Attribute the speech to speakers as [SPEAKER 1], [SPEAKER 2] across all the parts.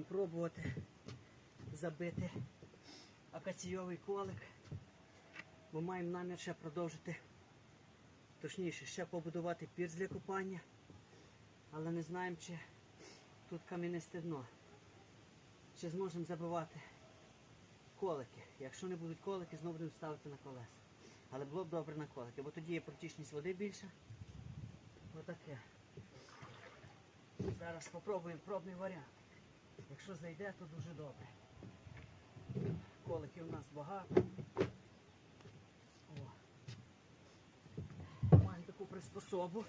[SPEAKER 1] спробувати забити акаційовий колик, бо маємо намір ще продовжити, точніше, ще побудувати пірс для купання, але не знаємо, чи тут кам'янисте дно. Чи зможемо забивати колики. Якщо не будуть колики, знову будемо ставити на колеса. Але було б добре на колики, бо тоді є протічність води більша. Отаке. Зараз спробуємо пробний варіант. Якщо зайде, то дуже добре. Коликів у нас багато. Маємо таку приспособу.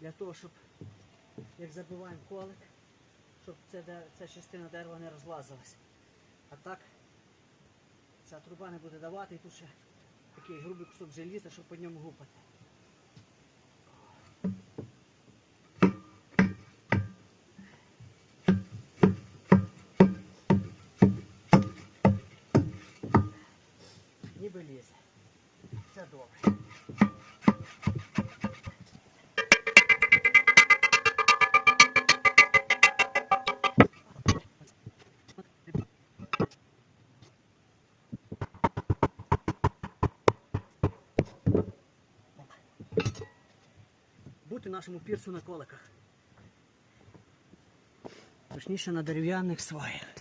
[SPEAKER 1] Для того, щоб як забиваємо колик, щоб де- ця частина дерева не розлазилась. А так ця труба не буде давати і тут ще такий грубий кусок желіза, щоб по ньому гупати. Ніби лізе. Це добре. Бути нашому пірсу на коликах. Точніше на дерев'яних сваях.